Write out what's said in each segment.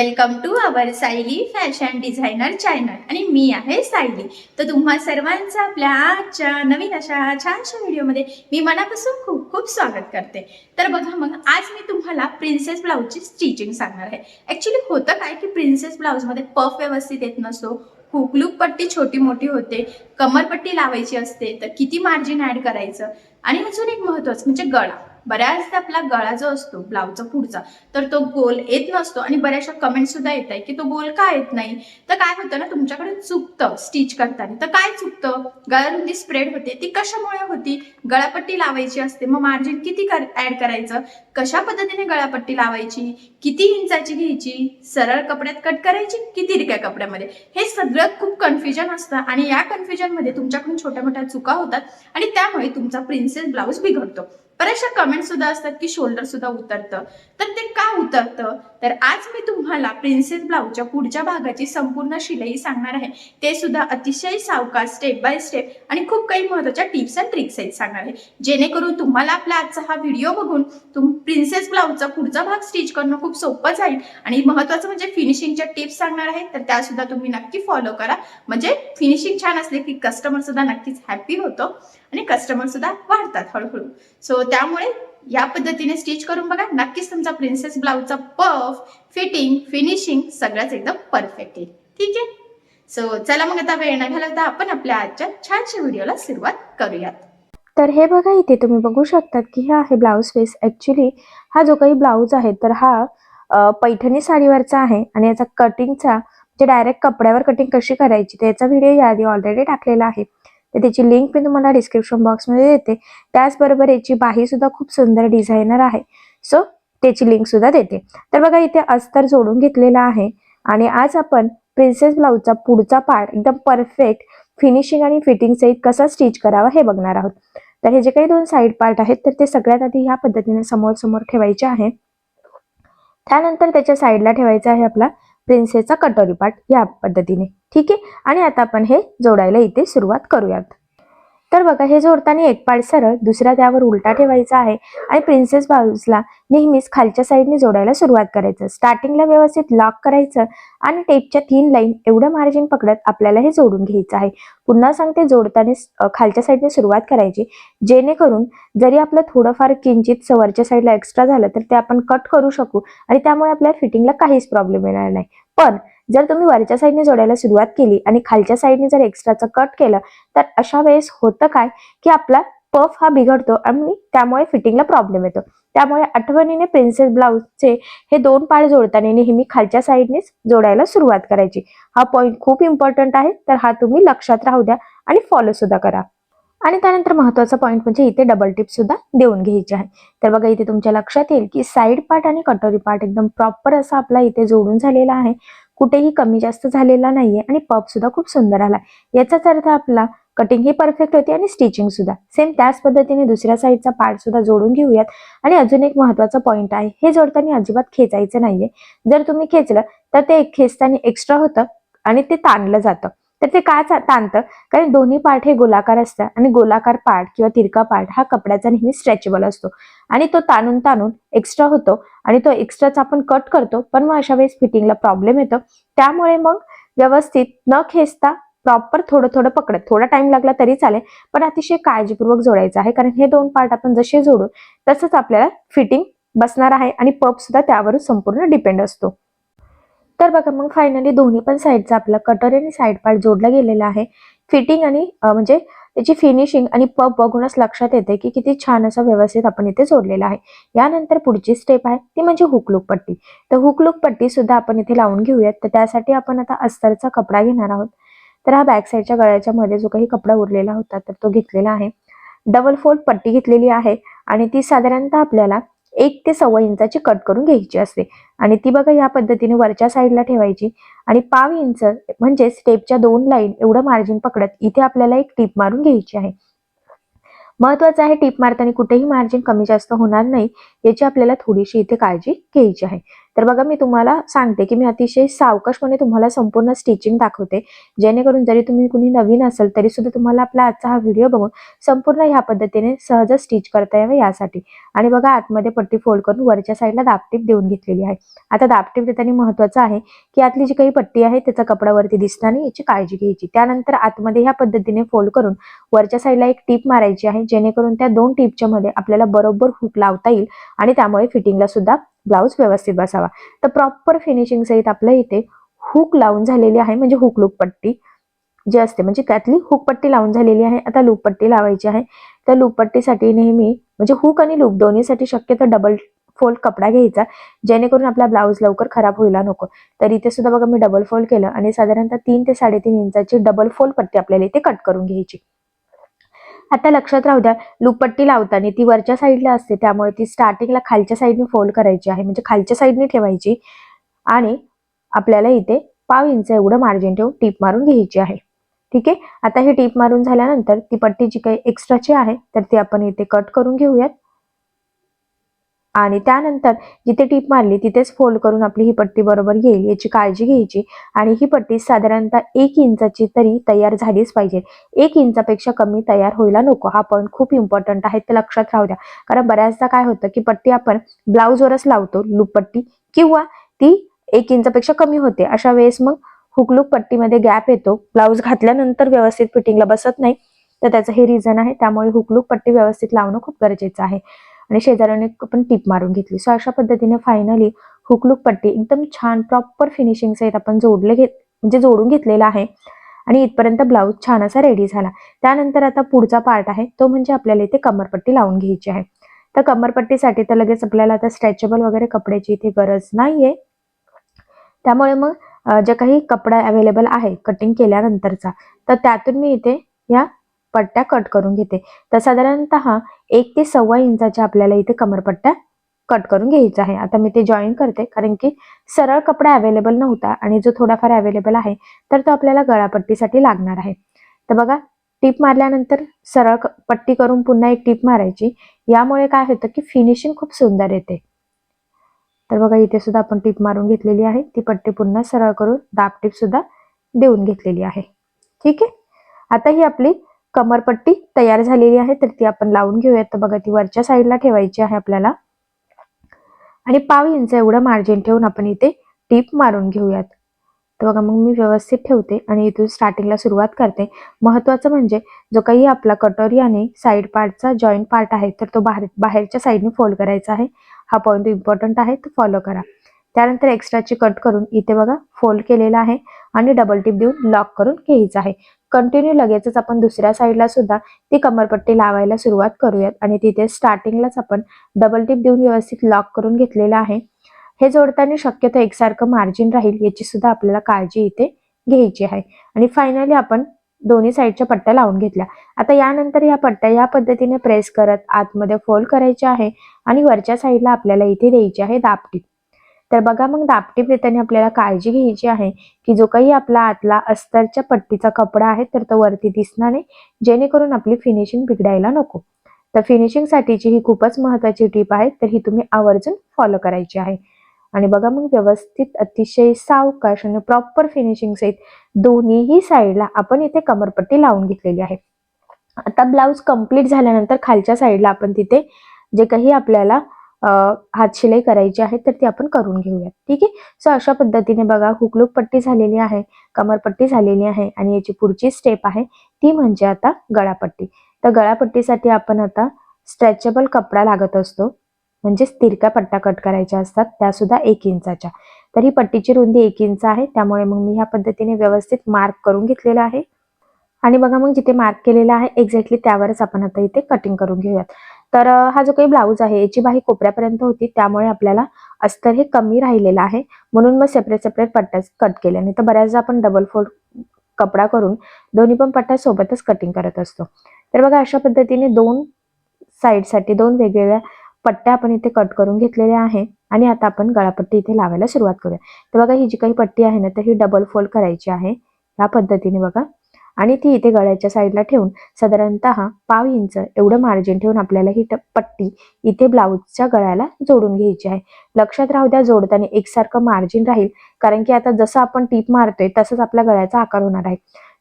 Welcome to our Sayali fashion designer channel आणि मी आहे सायली. तर तुम्हा सर्वांचं आपल्या आजच्या नवीन अशा छानशा व्हिडिओमध्ये मी मनापासून खूप खूप स्वागत करते. तर बघा मग आज मी तुम्हाला प्रिन्सेस ब्लाऊजची स्टिचिंग सांगणार आहे. ॲक्च्युली होतं काय की प्रिन्सेस ब्लाऊजमध्ये पफ व्यवस्थित येत नसतो. हुकलूक पट्टी छोटी मोठी होते. कमरपट्टी लावायची असते. तर किती मार्जिन ॲड करायचं? आणि अजून एक महत्त्वाचं म्हणजे गळा. बऱ्याचदा आपला गळा जो असतो ब्लाऊजचा पुढचा तर तो गोल येत नसतो आणि बऱ्याचशा कमेंट सुद्धा येत आहे की तो गोल का येत नाही? तर काय होतं ना तुमच्याकडे चुकतं स्टिच करताना. तर काय चुकतं? गळारुंदी स्प्रेड होते ती कशामुळे होती? गळापट्टी लावायची असते मग मार्जिन किती कर ऍड करायचं? कशा पद्धतीने गळापट्टी लावायची? किती इंचाची घ्यायची? सरळ कपड्यात कट करायची? किती रिक्या कपड्यामध्ये? हे सगळं खूप कन्फ्युजन असतं आणि या कन्फ्युजनमध्ये तुमच्याकडून छोट्या मोठ्या चुका होतात आणि त्यामुळे तुमचा प्रिन्सेस ब्लाऊज बिघडतो. बऱ्याचशा कमेंट सुद्धा असतात की शोल्डर सुद्धा उतरतं. तर ते का उतरतं? तर आज मी तुम्हाला प्रिन्सेस ब्लाऊजच्या पुढच्या भागाची संपूर्ण शिलाई सांगणार आहे. ते सुद्धा अतिशय सावकार स्टेप बाय स्टेप आणि खूप काही महत्त्वाच्या टिप्स अँड ट्रिक्स आहेत सांगणार आहे. जेणेकरून तुम्हाला आपला आजचा हा व्हिडिओ बघून तुम प्रिन्सेस ब्लाऊजचा पुढचा भाग स्टिच करणं खूप सोपं जाईल. आणि महत्वाचं म्हणजे फिनिशिंगच्या टिप्स सांगणार आहे. तर त्या सुद्धा तुम्ही नक्की फॉलो करा. म्हणजे फिनिशिंग छान असले की कस्टमर सुद्धा नक्कीच हॅपी होतो. आणि कस्टमर सुद्धा वाढतात हळूहळू. सो त्यामुळे या पद्धतीने स्टिच करून बघा नक्कीच तुमचा प्रिन्सेस ब्लाऊजचा पफ फिटिंग फिनिशिंग सगळंच एकदम परफेक्ट येईल. ठीक आहे? सो चला मग आता वेळ न घालवता आपण आपल्या आजच्या छानशा व्हिडिओला सुरुवात करूयात. तर हे बघा इथे तुम्ही बघू शकतात की हे आहे ब्लाऊज पीस ऍक्च्युली हा जो काही ब्लाऊज आहे तर हा पैठणी साडीवरचा आहे आणि याचा कटिंगचा म्हणजे डायरेक्ट कपड्यावर कटिंग कशी करायची त्याचा व्हिडिओ याआधी ऑलरेडी टाकलेला आहे. तर त्याची लिंक मी तुम्हाला डिस्क्रिप्शन बॉक्समध्ये देते. त्याचबरोबर याची बाही सुद्धा खूप सुंदर डिझायनर आहे. सो त्याची लिंक सुद्धा देते. तर बघा इथे अस्तर जोडून घेतलेला आहे. आणि आज आपण प्रिन्सेस ब्लाऊजचा पुढचा पार्ट एकदम परफेक्ट फिनिशिंग आणि फिटिंग सहित कसा स्टिच करावा हे बघणार आहोत. तर हे जे काही दोन साईड पार्ट आहेत तर ते सगळ्यात आधी ह्या पद्धतीने समोर समोर ठेवायचे आहे. त्यानंतर त्याच्या साईडला ठेवायचा आहे आपला प्रिन्सेसचा कटोरी पाठ या पद्धतीने. ठीक आहे? आणि आता आपण हे जोडायला इथे सुरुवात करूयात. तर बघा हे जोडताना एक पार्ट सरळ दुसरा त्यावर उलटा ठेवायचा आहे आणि प्रिन्सेस ब्लाऊजला नेहमीच खालच्या साईडने जोडायला सुरुवात करायचं. स्टार्टिंगला व्यवस्थित लॉक करायचं आणि टेपच्या तीन लाईन एवढं मार्जिन पकडत आपल्याला हे जोडून घ्यायचं आहे. पुन्हा सांगते जोडताना खालच्या साईडने सुरुवात करायची. जेणेकरून जरी आपलं थोडंफार किंचित वरच्या साईडला एक्स्ट्रा झालं तर ते आपण कट करू शकू आणि त्यामुळे आपल्या फिटिंगला काहीच प्रॉब्लेम येणार नाही. पण जर तुम्ही वरच्या साईडने जोडायला सुरुवात केली आणि खालच्या साईडने जर एक्स्ट्राचं कट केलं तर अशा वेळेस होतं काय की आपला पफ हा बिघडतो आणि त्यामुळे फिटिंगला प्रॉब्लेम येतो. त्यामुळे आठवणीने प्रिन्सेस ब्लाऊजचे हे दोन पाळ जोडताना नेहमी खालच्या साईडनेच जोडायला सुरुवात करायची. हा पॉईंट खूप इम्पॉर्टंट आहे तर हा तुम्ही लक्षात राहू द्या आणि फॉलो सुद्धा करा. आणि त्यानंतर महत्त्वाचा पॉईंट म्हणजे इथे डबल टिप सुद्धा देऊन घ्यायची आहे. तर बघा इथे तुमच्या लक्षात येईल की साईड पार्ट आणि कटोरी पार्ट एकदम प्रॉपर असा आपला इथे जोडून झालेला आहे. कुठेही कमी जास्त झालेला नाहीये आणि पप सुद्धा खूप सुंदर आला याचाच अर्थ आपला कटिंग ही परफेक्ट होती आणि स्टिचिंग सुद्धा. सेम त्याच पद्धतीने दुसऱ्या साईडचा पार्ट सुद्धा जोडून घेऊयात. आणि अजून एक महत्त्वाचा पॉईंट आहे. हे जोडताना अजिबात खेचायचं नाहीये. जर तुम्ही खेचलं तर ते एक खेचताना एक्स्ट्रा होतं आणि ते ताणलं जातं. तर ते का ताणतं? कारण दोन्ही पार्ट हे गोलाकार असतात आणि गोलाकार पार्ट किंवा तिरका पार्ट हा कपड्याचा नेहमी स्ट्रेचेबल असतो. आणि तो ताणून ताणून एक्स्ट्रा होतो आणि तो एक्स्ट्राचा आपण कट करतो पण मग अशा वेळेस फिटिंगला प्रॉब्लेम येतो. त्यामुळे मग व्यवस्थित न खेचता प्रॉपर थोडं थोडं पकडत. थोडा टाइम लागला तरी चालेल पण अतिशय काळजीपूर्वक जोडायचं आहे. कारण हे दोन पार्ट आपण जसे जोडू तसंच आपल्याला फिटिंग बसणार आहे आणि पप सुद्धा त्यावर संपूर्ण डिपेंड असतो. तर बघा मग फायनली दोन्ही पण साईडचा आपला कटर आणि साईड पार्ट जोडला गेलेला आहे. फिटिंग आणि म्हणजे त्याची फिनिशिंग आणि पप बघूनच लक्षात येते की किती छान असं व्यवस्थित आपण इथे जोडलेलं आहे. यानंतर पुढची स्टेप आहे ती म्हणजे हुकलूक पट्टी. तर हुकलूक पट्टी सुद्धा आपण इथे लावून घेऊयात. तर त्यासाठी आपण आता अस्तरचा कपडा घेणार आहोत. तर हा बॅक साईडच्या गळ्याच्या मध्ये जो काही कपडा उरलेला होता तर तो घेतलेला आहे. डबल फोल्ड पट्टी घेतलेली आहे आणि ती साधारणतः आपल्याला एक ते सव्वा इंचाची कट करून घ्यायची असते. आणि ती बघा या पद्धतीने वरच्या साईडला ठेवायची. आणि पाव इंच म्हणजे स्टेपच्या दोन लाईन एवढं मार्जिन पकडत इथे आपल्याला एक टीप मारून घ्यायची आहे. महत्वाचं आहे टीप मारताना कुठेही मार्जिन कमी जास्त होणार नाही याची आपल्याला थोडीशी इथे काळजी घ्यायची आहे. तर बघा मी तुम्हाला सांगते की मी अतिशय सावकाशपणे तुम्हाला संपूर्ण स्टिचिंग दाखवते. जेणेकरून जरी तुम्ही कुणी नवीन असेल तरी सुद्धा तुम्हाला आपला आजचा हा व्हिडिओ बघून संपूर्ण ह्या पद्धतीने सहज स्टिच करता यावं यासाठी. आणि बघा आतमध्ये पट्टी फोल्ड करून वरच्या साईडला दापटीप देऊन घेतलेली आहे. आता दापटीप देताना महत्वाचं आहे की आतली जी काही पट्टी आहे त्याचा कपड्यावरती दिसताना याची काळजी घ्यायची. त्यानंतर आतमध्ये ह्या पद्धतीने फोल्ड करून वरच्या साईडला एक टीप मारायची आहे जेणेकरून त्या दोन टीपच्या मध्ये आपल्याला बरोबर हुक लावता येईल आणि त्यामुळे फिटिंगला सुद्धा ब्लाऊज व्यवस्थित बसावा. तर प्रॉपर फिनिशिंग सहित आपल्या इथे हुक लावून झालेली आहे म्हणजे हुक लूप पट्टी जी असते म्हणजे त्यातली हुक पट्टी लावून झालेली आहे. आता लूप पट्टी लावायची आहे. तर लूप पट्टीसाठी नेहमी म्हणजे हुक आणि लूप दोन्हीसाठी शक्यतो डबल फोल्ड कपडा घ्यायचा जेणेकरून आपला ब्लाऊज लवकर खराब व्हायला नको. तर इथे सुद्धा बघा मी डबल फोल्ड केलं आणि साधारणतः तीन ते साडेतीन इंचाची डबल फोल्ड पट्टी आपल्याला इथे कट करून घ्यायची. आता लक्षात राहू द्या लुपट्टी लावताना ती वरच्या साईडला असते त्यामुळे ती स्टार्टिंगला खालच्या साईडने फोल्ड करायची आहे. म्हणजे खालच्या साईडने ठेवायची आणि आपल्याला इथे पाव इंच एवढं मार्जिन ठेवून टीप मारून घ्यायची आहे. ठीक आहे? आता ही टीप मारून झाल्यानंतर ती पट्टी जी काही एक्स्ट्राची आहे तर ती आपण इथे कट करून घेऊयात. आणि त्यानंतर जिथे टीप मारली तिथेच फोल्ड करून आपली ही पट्टी बरोबर येईल याची काळजी घ्यायची. आणि ही पट्टी साधारणतः एक इंचाची तरी तयार झालीच पाहिजे. एक इंचापेक्षा कमी तयार व्हायला नको. हा पॉईंट खूप इम्पॉर्टंट आहे ते लक्षात राहू द्या. कारण बऱ्याचदा काय होतं की पट्टी आपण ब्लाऊजवरच लावतो लूप पट्टी किंवा ती एक इंचापेक्षा कमी होते. अशा वेळेस मग हुकलूक पट्टीमध्ये गॅप येतो. ब्लाऊज घातल्यानंतर व्यवस्थित फिटिंगला बसत नाही. तर त्याचं हे रिझन आहे. त्यामुळे हुकलूक पट्टी व्यवस्थित लावणं खूप गरजेचं आहे. आणि शेजाऱ्याने आपण टीप मारून घेतली. सो अशा पद्धतीने फायनली हुकलुक पट्टी एकदम छान प्रॉपर फिनिशिंग सहित आपण जोडले घेत म्हणजे जोडून घेतलेला आहे. आणि इथपर्यंत ब्लाऊज छान असा रेडी झाला. त्यानंतर आता पुढचा पार्ट आहे तो म्हणजे आपल्याला इथे कमरपट्टी लावून घ्यायची आहे. तर कमरपट्टीसाठी तर लगेच आपल्याला आता स्ट्रेचेबल वगैरे कपड्याची इथे गरज नाहीये. त्यामुळे मग जे काही कपडा अवेलेबल आहे कटिंग केल्यानंतरचा तर त्यातून मी इथे या पट्ट्या कट करून घेते. तर साधारणतः एक ते सव्वा इंचाच्या आपल्याला इथे कमरपट्ट्या कट करून घ्यायचा आहे. आता मी ते जॉईन करते कारण की सरळ कपडा अवेलेबल नव्हता आणि जो थोडाफार अवेलेबल आहे तर तो आपल्याला गळापट्टीसाठी लागणार आहे. तर बघा टीप मारल्यानंतर सरळ पट्टी करून पुन्हा एक टीप मारायची. यामुळे काय होतं की फिनिशिंग खूप सुंदर येते. तर बघा इथे सुद्धा आपण टीप मारून घेतलेली आहे. ती पट्टी पुन्हा सरळ करून दाब टीप सुद्धा देऊन घेतलेली आहे. ठीक आहे? आता ही आपली कमरपट्टी तयार झालेली आहे तर ती आपण लावून घेऊयात. तर बघा ती वरच्या साईडला ठेवायची आहे आपल्याला. आणि पाव इंच एवढं मार्जिन ठेवून आपण इथे टीप मारून घेऊयात. तर बघा मग मी व्यवस्थित ठेवते आणि इथून स्टार्टिंगला सुरुवात करते. महत्वाचं म्हणजे जो काही आपला कटोरी आणि साईड पार्टचा जॉईंट पार्ट आहे तर तो बाहेर बाहेरच्या साईडने फोल्ड करायचा आहे. हा पॉईंट इम्पॉर्टंट आहे तो फॉलो करा. त्यानंतर एक्स्ट्राची कट करून इथे बघा फोल्ड केलेला आहे आणि डबल टिप देऊन लॉक करून घ्यायचं आहे. कंटिन्यू लगेचच आपण दुसऱ्या साईडला सुद्धा ती कमरपट्टी लावायला सुरुवात करूयात आणि तिथे स्टार्टिंगलाच आपण डबल टिप देऊन व्यवस्थित लॉक करून घेतलेला आहे. हे जोडताना शक्यतो एकसारखं मार्जिन राहील याची सुद्धा आपल्याला काळजी इथे घ्यायची आहे. आणि फायनली आपण दोन्ही साईडच्या पट्ट्या लावून घेतल्या. आता यानंतर या पट्ट्या या पद्धतीने प्रेस करत आतमध्ये फोल्ड करायच्या आहे आणि वरच्या साईडला आपल्याला इथे द्यायची आहे दापटीप तर बघा मग दापटीप देताना आपल्याला काळजी घ्यायची आहे की जो काही आपला आतला अस्तरच्या पट्टीचा कपडा आहे तर तो वरती दिसणार नाही. जेणेकरून आपली फिनिशिंग बिघडायला नको. तर फिनिशिंगसाठीची ही खूपच महत्वाची टीप आहे तर ही तुम्ही आवर्जून फॉलो करायची आहे. आणि बघा मग व्यवस्थित अतिशय सावकाश आणि प्रॉपर फिनिशिंग सहित दोन्हीही साईडला आपण इथे कमरपट्टी लावून घेतलेली आहे. आता ब्लाऊज कंप्लीट झाल्यानंतर खालच्या साईडला आपण तिथे जे काही आपल्याला हातशिलाई करायची आहे तर ती आपण करून घेऊयात. ठीक आहे? सो अशा पद्धतीने बघा हुकलूक पट्टी झालेली आहे कमरपट्टी झालेली आहे आणि याची पुढची स्टेप आहे ती म्हणजे आता गळापट्टी. तर गळापट्टीसाठी आपण आता स्ट्रेचेबल कपडा लागत असतो म्हणजे तिरक्या पट्ट्या कट करायच्या असतात त्या सुद्धा एक इंचाच्या. तर ही पट्टीची रुंदी एक इंच आहे त्यामुळे मग मी ह्या पद्धतीने व्यवस्थित मार्क करून घेतलेला आहे. आणि बघा मग जिथे मार्क केलेला आहे एक्झॅक्टली त्यावरच आपण आता इथे कटिंग करून घेऊयात. तर हा जो काही ब्लाऊज आहे याची बाही कोपऱ्यापर्यंत होती त्यामुळे आपल्याला अस्तर हे कमी राहिलेलं आहे. म्हणून मग सेपरेट सेपरेट पट्ट्याच कट केल्या. नाही तर बऱ्याचदा आपण डबल फोल्ड कपडा करून दोन्ही पण पट्ट्या सोबतच कटिंग करत असतो. तर बघा अशा पद्धतीने दोन साईडसाठी दोन वेगवेगळ्या पट्ट्या आपण इथे कट करून घेतलेल्या आहे. आणि आता आपण गळापट्टी इथे लावायला सुरुवात करूया. तर बघा ही जी काही पट्टी आहे ना तर ही डबल फोल्ड करायची आहे. या पद्धतीने बघा. आणि ती इथे गळ्याच्या साईडला ठेवून साधारणतः पाव इंच एवढं मार्जिन ठेवून आपल्याला ही ट- पट्टी इथे ब्लाऊजच्या गळ्याला जोडून घ्यायची आहे. लक्षात राहू द्या जोडताना एकसारखं मार्जिन राहील. कारण की आता जसं आपण टीप मारतोय तसंच आपल्या गळ्याचा आकार होणार आहे.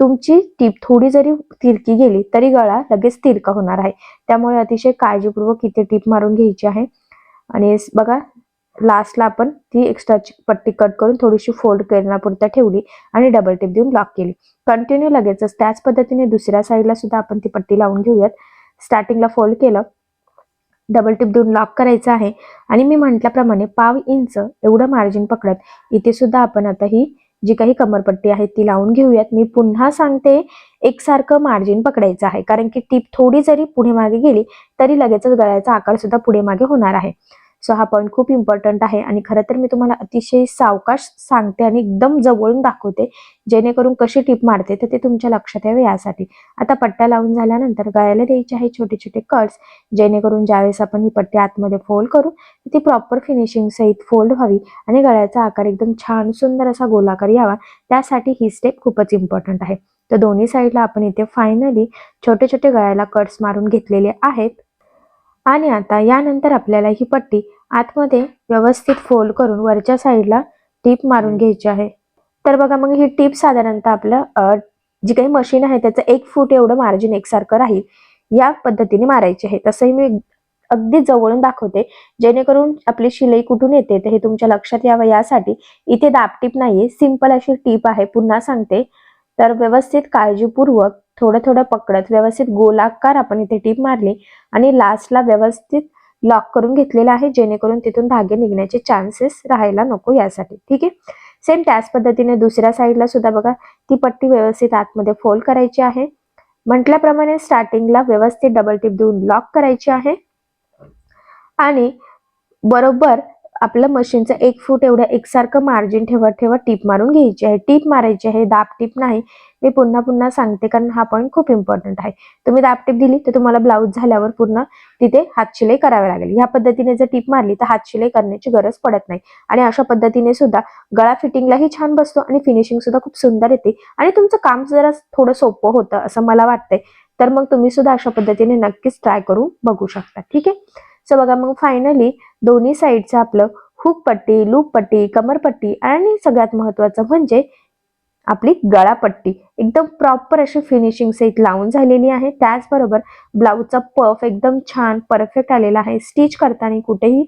तुमची टीप थोडी जरी तिरकी गेली तरी गळा लगेच तिरका होणार आहे. त्यामुळे अतिशय काळजीपूर्वक इथे टीप मारून घ्यायची आहे. आणि बघा लास्टला आपण ती एक्स्ट्राची पट्टी कट करून थोडीशी फोल्ड करण्यापुरता ठेवली आणि डबल टिप देऊन लॉक केली. कंटिन्यू लगेचच त्याच पद्धतीने दुसऱ्या साईडला सुद्धा आपण ती पट्टी लावून घेऊयात. स्टार्टिंगला फोल्ड केलं. डबल टिप देऊन लॉक करायचं आहे. आणि मी म्हटल्याप्रमाणे पाव इंच एवढं मार्जिन पकडत. इथे सुद्धा आपण आता ही जी काही कमरपट्टी आहे ती लावून घेऊयात. मी पुन्हा सांगते एकसारखं मार्जिन पकडायचं आहे. कारण की टीप थोडी जरी पुढे मागे गेली तरी लगेचच गळ्याचा आकार सुद्धा पुढे मागे होणार आहे. सो हा पॉईंट खूप इम्पॉर्टंट आहे. आणि खरं तर मी तुम्हाला अतिशय सावकाश सांगते आणि एकदम जवळून दाखवते जेणेकरून कशी टिप मारते तर ते तुमच्या लक्षात यावे यासाठी. आता पट्ट्या लावून झाल्यानंतर गळ्याला द्यायचे आहे छोटे छोटे कट्स जेणेकरून ज्यावेळेस आपण ही पट्टी आतमध्ये फोल्ड करू ती प्रॉपर फिनिशिंग सहित फोल्ड व्हावी आणि गळ्याचा आकार एकदम छान सुंदर असा गोलाकार यावा. त्यासाठी ही स्टेप खूपच इम्पॉर्टंट आहे. तर दोन्ही साईडला आपण इथे फायनली छोटे छोटे गळ्याला कट्स मारून घेतलेले आहेत. आणि आता यानंतर आपल्याला ही पट्टी आतमध्ये व्यवस्थित फोल्ड करून वरच्या साईडला टीप मारून घ्यायची आहे. तर बघा मग ही टीप साधारणतः आपलं जी काही मशीन आहे त्याचं एक फूट एवढं मार्जिन एकसारखं राहील. या पद्धतीने मारायची आहे. तसंही मी अगदी जवळून दाखवते. जेणेकरून आपली शिलाई कुठून येते तर हे तुमच्या लक्षात यावं. यासाठी इथे दाबटीप नाहीये. सिंपल अशी टीप आहे. पुन्हा सांगते. तर व्यवस्थित काळजीपूर्वक थोडं थोडं पकडत व्यवस्थित गोलाकार आपण इथे टीप मारली आणि लास्टला व्यवस्थित लॉक करून घेतलेला आहे जेणेकरून तिथून धागे निघण्याचे चान्सेस राहायला नको यासाठी. ठीक आहे? सेम त्याच पद्धतीने दुसऱ्या साईडला सुद्धा बघा ती पट्टी व्यवस्थित आतमध्ये फोल्ड करायची आहे. म्हटल्याप्रमाणे स्टार्टिंगला व्यवस्थित डबल टिप देऊन लॉक करायची आहे. आणि बरोबर आपलं मशीनचं एक फूट एवढं एकसारखं मार्जिन ठेवत ठेवत टीप मारून घ्यायची आहे. टीप मारायची आहे. दाब टीप नाही. मी पुन्हा पुन्हा सांगते कारण हा पॉईंट खूप इम्पॉर्टंट आहे. तुम्ही दाब टीप दिली तर तुम्हाला ब्लाऊज झाल्यावर पूर्ण तिथे हातशिलाई करावी लागेल. ह्या पद्धतीने जर टीप मारली तर हातशिलाई करण्याची गरज पडत नाही. आणि अशा पद्धतीने सुद्धा गळा फिटिंगलाही छान बसतो आणि फिनिशिंग सुद्धा खूप सुंदर येते. आणि तुमचं काम जरा थोडं सोपं होतं असं मला वाटतंय. तर मग तुम्ही सुद्धा अशा पद्धतीने नक्कीच ट्राय करून बघू शकता. ठीक आहे? सो बघा मग फायनली दोन्ही साईडचं आपलं हुक पट्टी लूप पट्टी कमरपट्टी आणि सगळ्यात महत्वाचं म्हणजे आपली गळापट्टी एकदम प्रॉपर अशी फिनिशिंग सहित लावून झालेली आहे. त्याचबरोबर ब्लाऊजचा पफ एकदम छान परफेक्ट आलेला आहे. स्टिच करताना कुठेही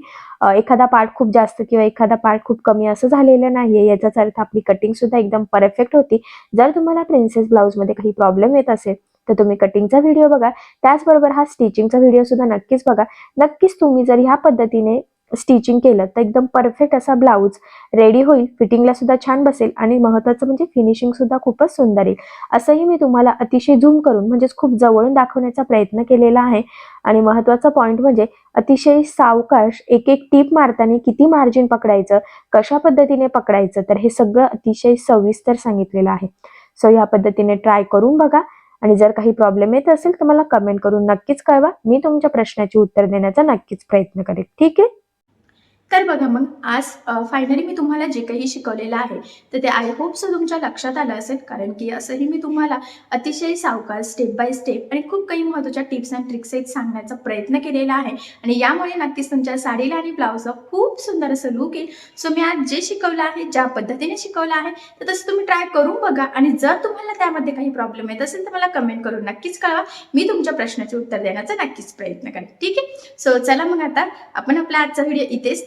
एखादा पार्ट खूप जास्त किंवा एखादा पार्ट खूप कमी असं झालेलं नाहीये. याचाच अर्थ आपली कटिंग सुद्धा एकदम परफेक्ट होती. जर तुम्हाला प्रिन्सेस ब्लाऊजमध्ये काही प्रॉब्लेम येत असेल तर तुम्ही कटिंगचा व्हिडिओ बघा. त्याचबरोबर हा स्टिचिंगचा व्हिडिओ सुद्धा नक्कीच बघा. नक्कीच तुम्ही जर ह्या पद्धतीने स्टिचिंग केलं तर एकदम परफेक्ट असा ब्लाऊज रेडी होईल फिटिंगला सुद्धा छान बसेल आणि महत्वाचं म्हणजे फिनिशिंग सुद्धा खूपच सुंदर येईल. असंही मी तुम्हाला अतिशय झूम करून म्हणजेच खूप जवळून दाखवण्याचा प्रयत्न केलेला आहे. आणि महत्त्वाचा पॉईंट म्हणजे अतिशय सावकाश एक एक टीप मारताना किती मार्जिन पकडायचं कशा पद्धतीने पकडायचं तर हे सगळं अतिशय सविस्तर सांगितलेलं आहे. सो या पद्धतीने ट्राय करून बघा. आणि जर काही प्रॉब्लेम येत असेल तर मला कमेंट करून नक्कीच कळवा. मी तुमच्या प्रश्नाची उत्तर देण्याचा नक्कीच प्रयत्न करेन ठीक आहे? तर बघा मग आज फायनली मी तुम्हाला जे काही शिकवलेलं आहे तर ते आय होप सो तुमच्या लक्षात आलं असेल कारण की असंही मी तुम्हाला अतिशय सावकार स्टेप बाय स्टेप आणि खूप काही महत्त्वाच्या टिप्स अँड ट्रिक्स आहेत सांगण्याचा प्रयत्न केलेला आहे. आणि यामुळे नक्कीच तुमच्या साडीला आणि ब्लाऊजला खूप सुंदर असं लुक येईल. सो मी आज जे शिकवलं आहे ज्या पद्धतीने शिकवलं आहे तर तसं तुम्ही ट्राय करून बघा. आणि जर तुम्हाला त्यामध्ये काही प्रॉब्लेम येत असेल तर मला कमेंट करून नक्कीच कळवा. मी तुमच्या प्रश्नाचे उत्तर देण्याचा नक्कीच प्रयत्न करेन. ठीक आहे? सो चला मग आता आपण आपला आजचा व्हिडिओ इथेच